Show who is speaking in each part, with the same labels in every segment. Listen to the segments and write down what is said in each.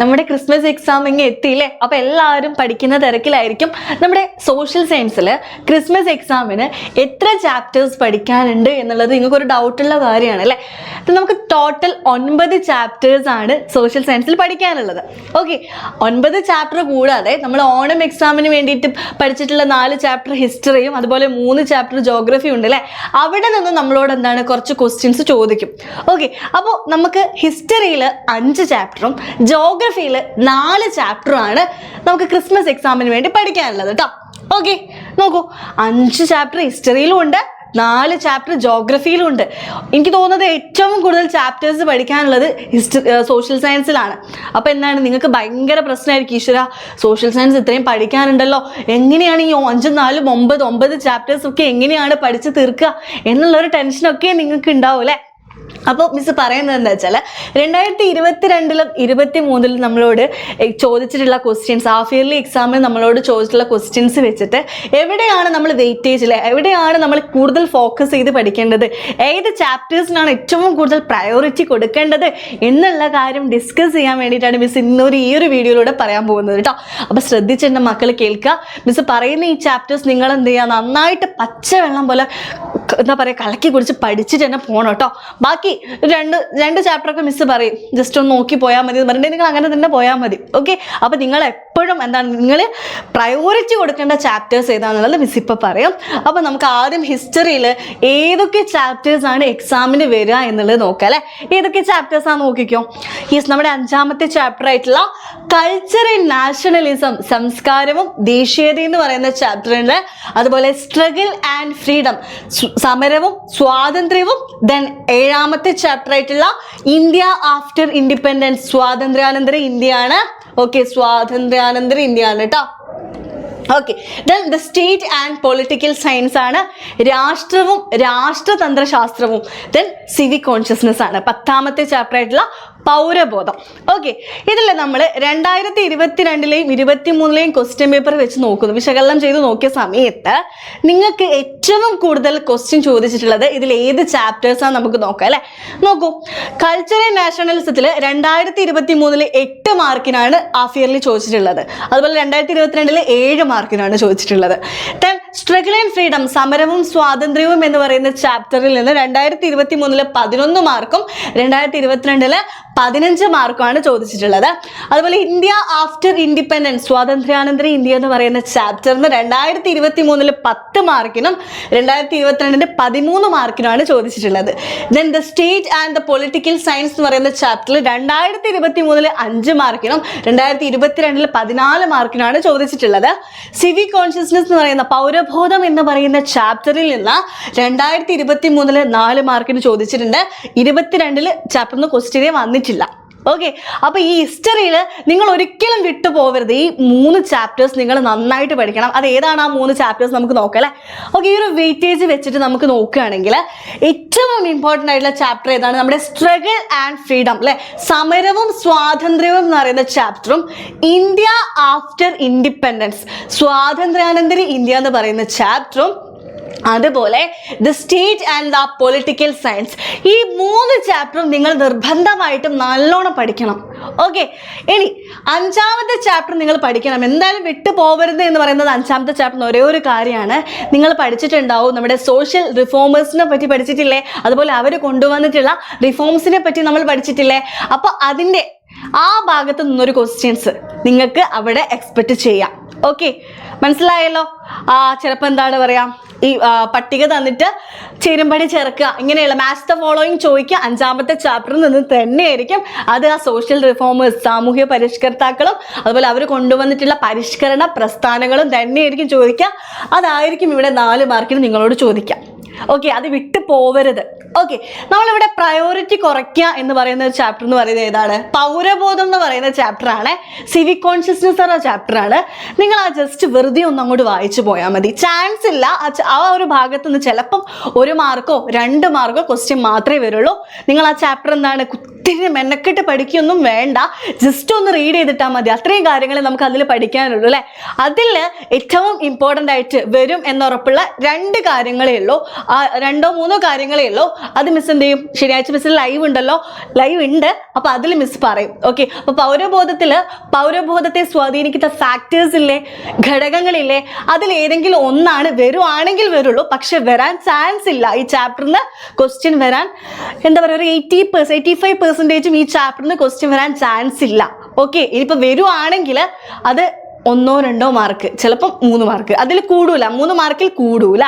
Speaker 1: നമ്മുടെ Christmas exam ഇങ്ങനെ എത്തിയില്ലേ? അപ്പൊ എല്ലാവരും പഠിക്കുന്ന തിരക്കിലായിരിക്കും നമ്മുടെ സോഷ്യൽ സയൻസിൽ ക്രിസ്മസ് എക്സാമിന് എത്ര ചാപ്റ്റേഴ്സ് പഠിക്കാനുണ്ട് എന്നുള്ളത് നിങ്ങൾക്ക് ഒരു ഡൗട്ടുള്ള കാര്യമാണ് അല്ലേ? അപ്പം നമുക്ക് ടോട്ടൽ ഒൻപത് ചാപ്റ്റേഴ്സ് ആണ് സോഷ്യൽ സയൻസിൽ പഠിക്കാനുള്ളത്. ഓക്കെ ഒൻപത് ചാപ്റ്റർ കൂടാതെ നമ്മൾ ഓണം എക്സാമിന് വേണ്ടിയിട്ട് പഠിച്ചിട്ടുള്ള നാല് ചാപ്റ്റർ ഹിസ്റ്ററിയും അതുപോലെ മൂന്ന് ചാപ്റ്റർ ജോഗ്രഫി ഉണ്ട് അല്ലേ? അവിടെ നിന്ന് നമ്മളോട് എന്താണ് കുറച്ച് ക്വസ്റ്റ്യൻസ് ചോദിക്കും. ഓക്കെ അപ്പോൾ നമുക്ക് ഹിസ്റ്ററിയിൽ അഞ്ച് ചാപ്റ്ററും ജോഗ്രഫിയിൽ നാല് ചാപ്റ്ററാണ് നമുക്ക് ക്രിസ്മസ് എക്സാമിന് വേണ്ടി പഠിക്കാനുള്ളത് കേട്ടോ ഓക്കെ നോക്കൂ. അഞ്ച് ചാപ്റ്റർ ഹിസ്റ്ററിയിലും ഉണ്ട് നാല് ചാപ്റ്റർ ജോഗ്രഫിയിലും ഉണ്ട്. എനിക്ക് തോന്നുന്നത് ഏറ്റവും കൂടുതൽ ചാപ്റ്റേഴ്സ് പഠിക്കാനുള്ളത് ഹിസ്റ്ററി സോഷ്യൽ സയൻസിലാണ് അപ്പോൾ എന്താണ് നിങ്ങൾക്ക് ഭയങ്കര പ്രശ്നമായിരിക്കും ഈശ്വര. സോഷ്യൽ സയൻസ് ഇത്രയും പഠിക്കാനുണ്ടല്ലോ. എങ്ങനെയാണ് ഈ അഞ്ചും നാലും ഒമ്പത് ഒമ്പത് ചാപ്റ്റേഴ്സ് ഒക്കെ എങ്ങനെയാണ് പഠിച്ച് തീർക്കുക? എന്നുള്ളൊരു ടെൻഷനൊക്കെ നിങ്ങൾക്ക് ഉണ്ടാവും അല്ലേ? അപ്പോൾ മിസ് പറയുന്നത് എന്താ വെച്ചാൽ രണ്ടായിരത്തി ഇരുപത്തിരണ്ടിലും ഇരുപത്തി മൂന്നിലും നമ്മളോട് ചോദിച്ചിട്ടുള്ള ക്വസ്റ്റ്യൻസ് ഹാഫ് ഇയർലി എക്സാമിൽ നമ്മളോട് ചോദിച്ചിട്ടുള്ള ക്വസ്റ്റ്യൻസ് വെച്ചിട്ട് എവിടെയാണ് നമ്മൾ വെയിറ്റേജിൽ എവിടെയാണ് നമ്മൾ കൂടുതൽ ഫോക്കസ് ചെയ്ത് പഠിക്കേണ്ടത്? ഏത് ചാപ്റ്റേഴ്സിനാണ് ഏറ്റവും കൂടുതൽ പ്രയോറിറ്റി കൊടുക്കേണ്ടത്? എന്നുള്ള കാര്യം ഡിസ്കസ് ചെയ്യാൻ വേണ്ടിയിട്ടാണ് മിസ് ഇന്നൊരു ഈ ഒരു വീഡിയോയിലൂടെ പറയാൻ പോകുന്നത് കേട്ടോ. അപ്പോൾ ശ്രദ്ധിച്ച് എന്റെ മക്കൾ കേൾക്കുക. മിസ് പറയുന്ന ഈ ചാപ്റ്റേഴ്സ് നിങ്ങൾ എന്ത് ചെയ്യുക? നന്നായിട്ട് പച്ചവെള്ളം പോലെ എന്താ പറയുക കലക്കി കുടിച്ച് പഠിച്ചിട്ട് തന്നെ പോകണം കേട്ടോ. ബാക്കി രണ്ട് രണ്ട് ചാപ്റ്ററൊക്കെ മിസ്സ് മിസ് പറയും. ജസ്റ്റ് ഒന്ന് നോക്കി പോയാൽ മതി എന്ന് പറഞ്ഞിട്ടുണ്ടെങ്കിൽ നിങ്ങൾ അങ്ങനെ തന്നെ പോയാൽ മതി. ഓക്കെ അപ്പോൾ നിങ്ങൾ എപ്പോഴും എന്താണ് നിങ്ങൾ പ്രയോറിറ്റി കൊടുക്കേണ്ട ചാപ്റ്റേഴ്സ് ഏതാണെന്നുള്ളത് മിസ് ഇപ്പോൾ പറയും. അപ്പോൾ നമുക്ക് ആദ്യം ഹിസ്റ്ററിയിൽ ഏതൊക്കെ ചാപ്റ്റേഴ്സ് ആണ് എക്സാമിന് വരിക എന്നുള്ളത് നോക്കാം അല്ലേ? ഏതൊക്കെ ചാപ്റ്റേഴ്സ് ആണ് നോക്കിക്കോ. ഈസ് നമ്മുടെ അഞ്ചാമത്തെ ചാപ്റ്റർ ആയിട്ടുള്ള കൾച്ചർ ആൻഡ് നാഷണലിസം സംസ്കാരവും ദേശീയതയും എന്ന് പറയുന്ന ചാപ്റ്ററിന്റെ അതുപോലെ സ്ട്രഗിൾ ആൻഡ് ഫ്രീഡം സമരവും സ്വാതന്ത്ര്യവും ദെൻ ഏഴാമത്തെ ചാപ്റ്റർ ആയിട്ടുള്ള ഇന്ത്യ ആഫ്റ്റർ ഇൻഡിപെൻഡൻസ് സ്വാതന്ത്ര്യാനന്തര ഇന്ത്യയാണ് ഓക്കെ സ്വാതന്ത്ര്യാനന്തര ഇന്ത്യയാണ് കേട്ടോ. Okay then the state and political science ആണ്. രാഷ്ട്രവും രാഷ്ട്രതന്ത്രശാസ്ത്രവും ദെൻ സിവിക് കോൺഷ്യസ്നെസ് ആണ്. പത്താമത്തെ ചാപ്റ്റർ ആയിട്ടുള്ള പൗരബോധം. ഓക്കെ ഇതിൽ നമ്മൾ രണ്ടായിരത്തി ഇരുപത്തിരണ്ടിലെയും ഇരുപത്തി മൂന്നിലെയും ക്വസ്റ്റ്യൻ പേപ്പർ വെച്ച് നോക്കുന്നു. വിശകലനം ചെയ്ത് നോക്കിയ സമയത്ത് നിങ്ങൾക്ക് ഏറ്റവും കൂടുതൽ ക്വസ്റ്റ്യൻ ചോദിച്ചിട്ടുള്ളത് ഇതിൽ ഏത് ചാപ്റ്റേഴ്സാണ് നമുക്ക് നോക്കാം അല്ലേ? നോക്കൂ. കൾച്ചർ ആൻഡ് നാഷണലിസത്തിൽ രണ്ടായിരത്തി ഇരുപത്തി മൂന്നിലെ എട്ട് മാർക്കിനാണ് ഹാഫ് ഇയർലി ചോദിച്ചിട്ടുള്ളത്. അതുപോലെ രണ്ടായിരത്തി ഇരുപത്തിരണ്ടിലെ ഏഴ് മാർക്കിനാണ് ചോദിച്ചിട്ടുള്ളത്. ദെൻ സ്ട്രഗിൾ ആൻഡ് ഫ്രീഡം സമരവും സ്വാതന്ത്ര്യവും എന്ന് പറയുന്ന ചാപ്റ്ററിൽ നിന്ന് രണ്ടായിരത്തി ഇരുപത്തി മൂന്നിൽ പതിനൊന്ന് മാർക്കും രണ്ടായിരത്തി ഇരുപത്തിരണ്ടിൽ പതിനഞ്ച് മാർക്കുമാണ് ചോദിച്ചിട്ടുള്ളത്. അതുപോലെ ഇന്ത്യ ആഫ്റ്റർ ഇൻഡിപെൻഡൻസ് സ്വാതന്ത്ര്യാനന്തര ഇന്ത്യ എന്ന് പറയുന്ന ചാപ്റ്ററിന് രണ്ടായിരത്തി ഇരുപത്തി മൂന്നിൽ പത്ത് മാർക്കിനും രണ്ടായിരത്തി ഇരുപത്തിരണ്ടിന് പതിമൂന്ന് മാർക്കിനുമാണ് ചോദിച്ചിട്ടുള്ളത്. Then the state and the political science എന്ന് പറയുന്ന ചാപ്റ്ററിൽ രണ്ടായിരത്തി ഇരുപത്തി മൂന്നിൽ അഞ്ച് മാർക്കിനും രണ്ടായിരത്തി ഇരുപത്തിരണ്ടിൽ പതിനാല് മാർക്കിനുമാണ് ചോദിച്ചിട്ടുള്ളത്. സിവിക് കോൺഷ്യസ്നെസ് എന്ന് പറയുന്ന പൗരബോധം എന്ന് പറയുന്ന ചാപ്റ്ററിൽ നിന്ന് രണ്ടായിരത്തി ഇരുപത്തി മൂന്നിൽ നാല് മാർക്കിന് ചോദിച്ചിട്ടുണ്ട്. ഇരുപത്തിരണ്ടിൽ ചാപ്റ്ററിന് ക്വസ്റ്റ്യനെ വന്നിട്ടില്ല. ഓക്കെ അപ്പൊ ഈ ഹിസ്റ്ററിയിൽ നിങ്ങൾ ഒരിക്കലും വിട്ടു പോകരുത് ഈ മൂന്ന് ചാപ്റ്റേഴ്സ് നിങ്ങൾ നന്നായിട്ട് പഠിക്കണം. അത് ഏതാണ് ആ മൂന്ന് ചാപ്റ്റേഴ്സ് നമുക്ക് നോക്കാം അല്ലേ? ഓക്കെ ഈ ഒരു വെയിറ്റേജ് വെച്ചിട്ട് നമുക്ക് നോക്കുകയാണെങ്കിൽ ഏറ്റവും ഇമ്പോർട്ടന്റ് ആയിട്ടുള്ള ചാപ്റ്റർ ഏതാണ്? നമ്മുടെ സ്ട്രഗിൾ ആൻഡ് ഫ്രീഡം അല്ലെ? സമരവും സ്വാതന്ത്ര്യവും എന്ന് പറയുന്ന ചാപ്റ്ററും ഇന്ത്യ ആഫ്റ്റർ ഇൻഡിപെൻഡൻസ് സ്വാതന്ത്ര്യാനന്തര ഇന്ത്യ എന്ന് പറയുന്ന ചാപ്റ്ററും അതുപോലെ the state and the political science ഈ മൂന്ന് ചാപ്റ്ററും നിങ്ങൾ നിർബന്ധമായിട്ടും നല്ലോണം പഠിക്കണം. ഓക്കെ ഇനി അഞ്ചാമത്തെ ചാപ്റ്റർ നിങ്ങൾ പഠിക്കണം. എന്തായാലും വിട്ടു പോകരുത് എന്ന് പറയുന്നത് അഞ്ചാമത്തെ ചാപ്റ്റർ ഒരേ ഒരു കാര്യമാണ്. നിങ്ങൾ പഠിച്ചിട്ടുണ്ടാവും. നമ്മുടെ സോഷ്യൽ റിഫോമേഴ്സിനെ പറ്റി പഠിച്ചിട്ടില്ലേ? അതുപോലെ അവർ കൊണ്ടുവന്നിട്ടുള്ള റിഫോംസിനെ പറ്റി നമ്മൾ പഠിച്ചിട്ടില്ലേ? അപ്പോൾ അതിന്റെ ആ ഭാഗത്ത് നിന്നൊരു ക്വസ്റ്റ്യൻസ് നിങ്ങൾക്ക് അവിടെ എക്സ്പെക്ട് ചെയ്യാം. ഓക്കെ മനസ്സിലായല്ലോ? ആ ചിലപ്പോൾ എന്താണ് പറയാ? ഈ പട്ടിക തന്നിട്ട് ചേരുംപടി ചേർക്കുക. ഇങ്ങനെയുള്ള മാച്ച് ദ ഫോളോയിങ് ചോദിക്കുക. അഞ്ചാമത്തെ ചാപ്റ്ററിൽ നിന്ന് തന്നെയായിരിക്കും അത് ആ സോഷ്യൽ റിഫോമേഴ്സ് സാമൂഹ്യ പരിഷ്കർത്താക്കളും അതുപോലെ അവർ കൊണ്ടുവന്നിട്ടുള്ള പരിഷ്കരണ പ്രസ്ഥാനങ്ങളും തന്നെയായിരിക്കും ചോദിക്കുക. അതായിരിക്കും ഇവിടെ നാല് മാർക്കിന് നിങ്ങളോട് ചോദിക്കാം ഓക്കെ അത് വിട്ടു പോവരുത്. ഓക്കെ നമ്മളിവിടെ പ്രയോറിറ്റി കുറയ്ക്കുക എന്ന് പറയുന്ന ഒരു ചാപ്റ്റർ എന്ന് പറയുന്നത് ഏതാണ്? പൗരബോധം എന്ന് പറയുന്ന ചാപ്റ്റർ ആണ്. സിവിക് കോൺഷ്യസ്നെസ് എന്ന ചാപ്റ്റർ ആണ്. നിങ്ങൾ ആ ജസ്റ്റ് വെറുതെ ഒന്ന് അങ്ങോട്ട് വായിച്ചു പോയാൽ മതി. ചാൻസ് ഇല്ല ആ ഒരു ഭാഗത്ത് നിന്ന് ചിലപ്പം ഒരു മാർക്കോ രണ്ട് മാർക്കോ ക്വസ്റ്റ്യൻ മാത്രമേ വരുള്ളൂ. നിങ്ങൾ ആ ചാപ്റ്റർ എന്താണ് ഒത്തിരി മെനക്കെട്ട് പഠിക്കൊന്നും വേണ്ട. ജസ്റ്റ് ഒന്ന് റീഡ് ചെയ്തിട്ടാൽ മതി. അത്രയും കാര്യങ്ങൾ നമുക്ക് അതിൽ പഠിക്കാനുള്ളൂ അല്ലേ? അതിൽ ഏറ്റവും ഇമ്പോർട്ടന്റ് ആയിട്ട് വരും എന്നുറപ്പുള്ള രണ്ട് കാര്യങ്ങളേ ഉള്ളൂ. ആ രണ്ടോ മൂന്നോ കാര്യങ്ങളേ ഉള്ളൂ. അത് മിസ് എന്ത് ചെയ്യും? ശനിയാഴ്ച മിസ്സിൽ ലൈവ് ഉണ്ടല്ലോ. ലൈവ് ഉണ്ട്. അപ്പോൾ അതിൽ മിസ് പറയും. ഓക്കെ അപ്പോൾ പൗരബോധത്തിൽ പൗരബോധത്തെ സ്വാധീനിക്കുന്ന ഫാക്ടേഴ്സ് ഇല്ലേ? ഘടകങ്ങളില്ലേ? അതിൽ ഏതെങ്കിലും ഒന്നാണ് വരുവാണെങ്കിൽ വരുള്ളൂ. പക്ഷെ വരാൻ ചാൻസ് ഇല്ല. ഈ ചാപ്റ്ററിന് ക്വസ്റ്റ്യൻ വരാൻ എന്താ പറയുക ഒരു എയ്റ്റി പെർസെന്റ് എയ്റ്റി ഫൈവ് പെർസെന്റേജും ഈ ചാപ്റ്ററിന് ക്വസ്റ്റ്യൻ വരാൻ ചാൻസ് ഇല്ല. ഓക്കെ ഇനിയിപ്പോൾ വരുവാണെങ്കിൽ അത് ഒന്നോ രണ്ടോ മാർക്ക് ചിലപ്പം മൂന്ന് മാർക്ക് അതിൽ കൂടൂല മൂന്ന് മാർക്കിൽ കൂടൂല.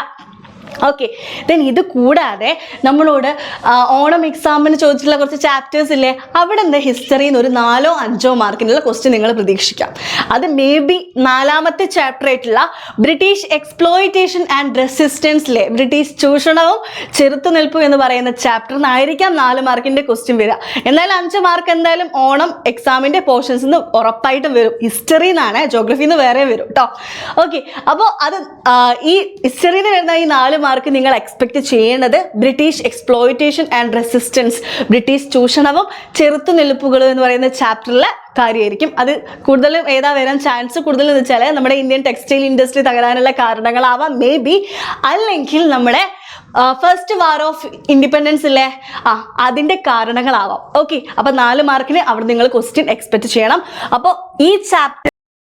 Speaker 1: ഓക്കെ ദെൻ ഇത് കൂടാതെ നമ്മളോട് ഓണം എക്സാമിന് ചോദിച്ചിട്ടുള്ള കുറച്ച് ചാപ്റ്റേഴ്സ് ഇല്ലേ? അവിടെ എന്താ ഹിസ്റ്ററിയിൽ നിന്ന് ഒരു നാലോ അഞ്ചോ മാർക്കിനുള്ള ക്വസ്റ്റ്യൻ നിങ്ങൾ പ്രതീക്ഷിക്കാം. അത് മേ ബി നാലാമത്തെ ചാപ്റ്റർ ആയിട്ടുള്ള ബ്രിട്ടീഷ് എക്സ്പ്ലോയിറ്റേഷൻ ആൻഡ് റെസിസ്റ്റൻസിലെ ബ്രിട്ടീഷ് ചൂഷണവും ചെറുത്തുനിൽപ്പും എന്ന് പറയുന്ന ചാപ്റ്ററിൽ നിന്നായിരിക്കാം നാല് മാർക്കിന്റെ ക്വസ്റ്റ്യൻ വരിക. എന്നാൽ അഞ്ച് മാർക്ക് എന്തായാലും ഓണം എക്സാമിന്റെ പോർഷൻസ് നിന്ന് ഉറപ്പായിട്ടും വരും. ഹിസ്റ്ററിയിൽ നിന്നാണ് ജോഗ്രഫിയിൽ നിന്ന് വേറെ വരും കേട്ടോ ഓക്കെ അപ്പോൾ അത് ഈ ഹിസ്റ്ററിയിൽ നിന്ന് വരുന്ന ഈ നാല് മാർക്ക് നിങ്ങൾ എക്സ്പെക്ട് ചെയ്യേണ്ടത് British exploitation and resistance British ചൂഷണവും ചെറുത്തുനിൽപ്പുകളും എന്ന് പറയുന്ന ചാപ്റ്ററിലെ കാര്യമായിരിക്കും. അത് കൂടുതലും ഏതാ വരാൻ ചാൻസ് കൂടുതൽ എന്ന് വെച്ചാൽ നമ്മുടെ ഇന്ത്യൻ ടെക്സ്റ്റൈൽ ഇൻഡസ്ട്രി തകരാനുള്ള കാരണങ്ങളാവാം മേ ബി അല്ലെങ്കിൽ നമ്മുടെ ഫസ്റ്റ് വാർ ഓഫ് ഇൻഡിപെൻഡൻസ് ഇല്ലേ? ആ അതിന്റെ കാരണങ്ങളാവാം. ഓക്കെ അപ്പം നാല് മാർക്കിന് അവിടെ നിങ്ങൾ ക്വസ്റ്റ്യൻ എക്സ്പെക്ട് ചെയ്യണം. അപ്പോൾ ഈ ചാപ്റ്റർ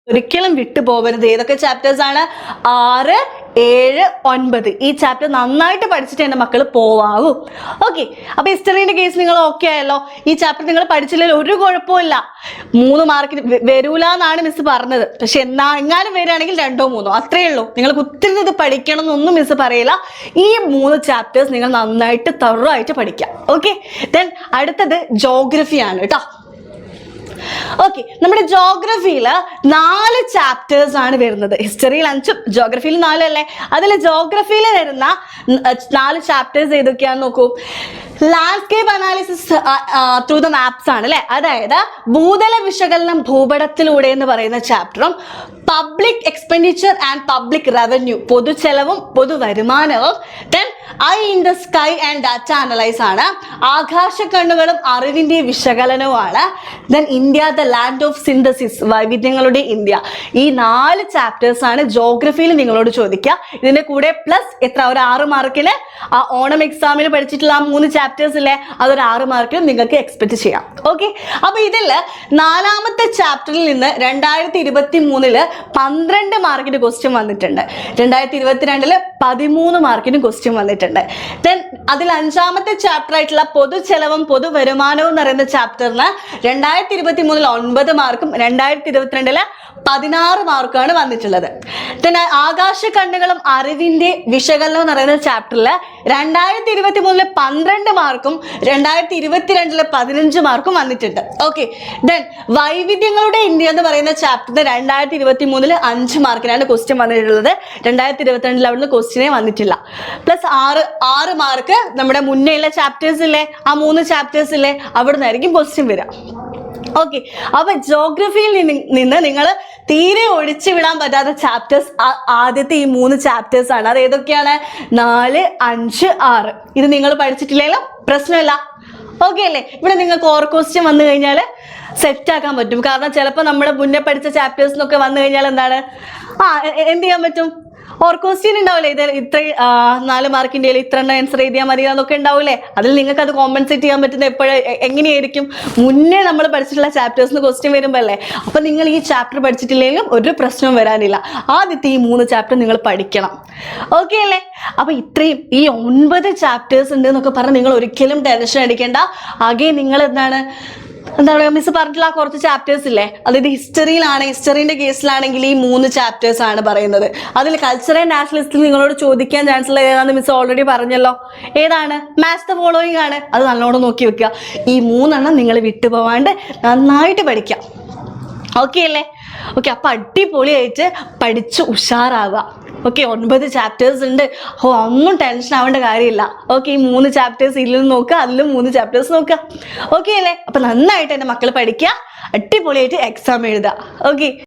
Speaker 1: ഒരിക്കലും വിട്ടുപോകരുത്. ഏതൊക്കെ ചാപ്റ്റേഴ്സ് ആണ്? ആറ് ഏഴ് ഒൻപത്. ഈ ചാപ്റ്റർ നന്നായിട്ട് പഠിച്ചിട്ട് എന്റെ മക്കൾ പോവാവൂ. ഓക്കെ അപ്പൊ ഹിസ്റ്ററിന്റെ കേസ് നിങ്ങൾ ഓക്കെ ആയല്ലോ? ഈ ചാപ്റ്റർ നിങ്ങൾ പഠിച്ചില്ലെങ്കിൽ ഒരു കുഴപ്പമില്ല മൂന്ന് മാർക്കിന് വരൂല എന്നാണ് മിസ് പറഞ്ഞത്. പക്ഷെ എന്നാ എങ്ങാനും വരികയാണെങ്കിൽ രണ്ടോ മൂന്നോ അത്രയേ ഉള്ളൂ. നിങ്ങൾക്ക് ഒത്തിരി ഇത് പഠിക്കണം എന്നൊന്നും മിസ് പറയില്ല. ഈ മൂന്ന് ചാപ്റ്റേഴ്സ് നിങ്ങൾ നന്നായിട്ട് തറോ ആയിട്ട് പഠിക്കാം ഓക്കെ ദെൻ അടുത്തത് ജോഗ്രഫിയാണ് കേട്ടോ. ഓക്കെ നമ്മുടെ ജോഗ്രഫിയിൽ നാല് ചാപ്റ്റേഴ്സ് ആണ് വരുന്നത്. ഹിസ്റ്ററിയിൽ അഞ്ചും ജോഗ്രഫിയിൽ നാലും അല്ലേ? അതിൽ ജോഗ്രഫിയിൽ വരുന്ന നാല് ചാപ്റ്റേഴ്സ് ഏതൊക്കെയാണെന്ന് നോക്കൂ. Landscape analysis through the maps ആണ് അല്ലെ? അതായത് ഭൂതല വിശകലനം ഭൂപടത്തിലൂടെ എന്ന് പറയുന്ന ചാപ്റ്ററും public expenditure and public revenue പൊതു ചെലവും പൊതു വരുമാനവും then eye in the sky and data analyse ആണ്. ആകാശ കണ്ണുകളും അറിവിന്റെ വിശകലനവുമാണ്. Then India the land of synthesis വൈവിധ്യങ്ങളുടെ India. ഈ നാല് ചാപ്റ്റേഴ്സ് ആണ് ജോഗ്രഫിയിൽ നിങ്ങളോട് ചോദിക്കുക. ഇതിന്റെ കൂടെ പ്ലസ് എത്ര? ഒരു ആറ് മാർക്കിന് ആ ഓണം എക്സാമിന് പഠിച്ചിട്ടുള്ള ആ മൂന്ന് ചാപ്റ്റേഴ്സ് ഇല്ലേ അതൊരു ആറ് മാർക്കിനും നിങ്ങൾക്ക് എക്സ്പെക്ട് ചെയ്യാം. ഓക്കെ അപ്പൊ ഇതിൽ നാലാമത്തെ ചാപ്റ്ററിൽ നിന്ന് രണ്ടായിരത്തി ഇരുപത്തി മൂന്നിൽ പന്ത്രണ്ട് മാർക്കിന് ക്വസ്റ്റ്യൻ വന്നിട്ടുണ്ട്. രണ്ടായിരത്തി ഇരുപത്തിരണ്ടിൽ പതിമൂന്ന് മാർക്കിന് ക്വസ്റ്റ്യൻ വന്നിട്ടുണ്ട്. ദെൻ അതിൽ അഞ്ചാമത്തെ ചാപ്റ്റർ ആയിട്ടുള്ള പൊതു ചെലവും പൊതു വരുമാനവും എന്ന് പറയുന്ന ചാപ്റ്ററിന് രണ്ടായിരത്തി ഇരുപത്തി മൂന്നിൽ ഒൻപത് മാർക്കും രണ്ടായിരത്തി ഇരുപത്തിരണ്ടിൽ പതിനാറ് മാർക്കാണ് വന്നിട്ടുള്ളത്. പിന്നെ ആകാശ കണ്ണുകളും അറിവിന്റെ വിശകലനം എന്ന് പറയുന്ന ചാപ്റ്ററിൽ രണ്ടായിരത്തി ഇരുപത്തി മൂന്നിൽ പന്ത്രണ്ട് മാർക്കും രണ്ടായിരത്തി ഇരുപത്തിരണ്ടിൽ പതിനഞ്ച് മാർക്കും വന്നിട്ടുണ്ട്. ഓക്കെ ദെൻ വൈവിധ്യങ്ങളുടെ ഇന്ത്യ എന്ന് പറയുന്ന ചാപ്റ്ററിന് രണ്ടായിരത്തി ഇരുപത്തി മൂന്നിൽ അഞ്ച് മാർക്കിനാണ് ക്വസ്റ്റ്യൻ വന്നിട്ടുള്ളത്. രണ്ടായിരത്തി ഇരുപത്തിരണ്ടിൽ അവിടുന്ന് ക്വസ്റ്റ്യനെ വന്നിട്ടില്ല. പ്ലസ് ആറ് ആറ് മാർക്ക് നമ്മുടെ മുന്നേ ഉള്ള ചാപ്റ്റേഴ്സ് ഇല്ലേ? ആ മൂന്ന് ചാപ്റ്റേഴ്സ് ഇല്ലേ? അവിടെ നിന്നായിരിക്കും ക്വസ്റ്റ്യൻ വരിക. ഓക്കെ അപ്പൊ ജോഗ്രഫിയിൽ നിന്ന് നിങ്ങൾ തീരെ ഒഴിച്ചു വിടാൻ പറ്റാത്ത ചാപ്റ്റേഴ്സ് ആദ്യത്തെ ഈ മൂന്ന് ചാപ്റ്റേഴ്സ് ആണ്. അത് ഏതൊക്കെയാണ്? നാല് അഞ്ച് ആറ്. ഇത് നിങ്ങൾ പഠിച്ചിട്ടില്ലെങ്കിലും പ്രശ്നമില്ല. ഓക്കെ അല്ലേ? ഇവിടെ നിങ്ങൾക്ക് ഓർ ക്വസ്റ്റ്യൻ വന്നു കഴിഞ്ഞാൽ സെറ്റ് ആക്കാൻ പറ്റും. കാരണം ചിലപ്പോൾ നമ്മുടെ മുന്നേ പഠിച്ച ചാപ്റ്റേഴ്സിനൊക്കെ വന്നു കഴിഞ്ഞാൽ എന്താണ്? ആ എന്ത് ചെയ്യാൻ പറ്റും? ഓർ ക്വസ്റ്റ്യൻ ഉണ്ടാവില്ലേ? ഇത് ഇത്ര നാല് മാർക്കിന്റെ ഇത്ര എണ്ണം ആൻസർ എഴുതിയാൽ മതി എന്നൊക്കെ ഉണ്ടാവില്ലേ? അതിൽ നിങ്ങൾക്ക് അത് കോമ്പൻസേറ്റ് ചെയ്യാൻ പറ്റുന്ന എപ്പോഴും എങ്ങനെയായിരിക്കും? മുന്നേ നമ്മൾ പഠിച്ചിട്ടുള്ള ചാപ്റ്റേഴ്സിന് ക്വസ്റ്റ്യൻ വരുമ്പോൾ അല്ലേ അപ്പം നിങ്ങൾ ഈ ചാപ്റ്റർ പഠിച്ചിട്ടില്ലെങ്കിലും ഒരു പ്രശ്നവും വരാനില്ല. ആദ്യത്തെ ഈ മൂന്ന് ചാപ്റ്റർ നിങ്ങൾ പഠിക്കണം. ഓക്കെ അല്ലേ? അപ്പം ഇത്രയും ഈ ഒൻപത് ചാപ്റ്റേഴ്സ് ഉണ്ട് എന്നൊക്കെ പറഞ്ഞ് നിങ്ങൾ ഒരിക്കലും ടെൻഷൻ അടിക്കേണ്ട. ആകെ നിങ്ങൾ എന്താണ് എന്താ പറയുക മിസ് പറഞ്ഞിട്ടുള്ള കുറച്ച് ചാപ്റ്റേഴ്സ് ഇല്ലേ? അതായത് ഹിസ്റ്ററിയിലാണ് ഹിസ്റ്ററിന്റെ കേസിലാണെങ്കിൽ ഈ മൂന്ന് ചാപ്റ്റേഴ്സ് ആണ് പറയുന്നത്. അതിൽ കൾച്ചറൽ നാഷണലിസ്റ്റിൽ നിങ്ങളോട് ചോദിക്കാൻ ചാൻസ് ഉള്ള ഏതാണെന്ന് മിസ് ഓൾറെഡി പറഞ്ഞല്ലോ. ഏതാണ്? മാച്ച് ദ ഫോളോയിങ് ആണ്. അത് നല്ലോണം നോക്കി വെക്കുക. ഈ മൂന്നെണ്ണം നിങ്ങൾ വിട്ടുപോവാണ്ട് നന്നായിട്ട് പഠിക്കാം ഓക്കെ അല്ലേ? ഓക്കെ അപ്പൊ അടിപൊളിയായിട്ട് പഠിച്ച് ഉഷാറാവുക. ഓക്കെ ഒൻപത് ചാപ്റ്റേഴ്സ് ഉണ്ട്. ഓ ഒന്നും ടെൻഷൻ ആവേണ്ട കാര്യമില്ല. ഓക്കെ ഈ മൂന്ന് ചാപ്റ്റേഴ്സ് ഇതിലും നോക്കുക അതിലും മൂന്ന് ചാപ്റ്റേഴ്സ് നോക്കുക ഓക്കെ അല്ലേ? അപ്പൊ നന്നായിട്ട് എന്റെ മക്കൾ പഠിക്കുക അടിപൊളിയായിട്ട് എക്സാം എഴുതുക. ഓക്കെ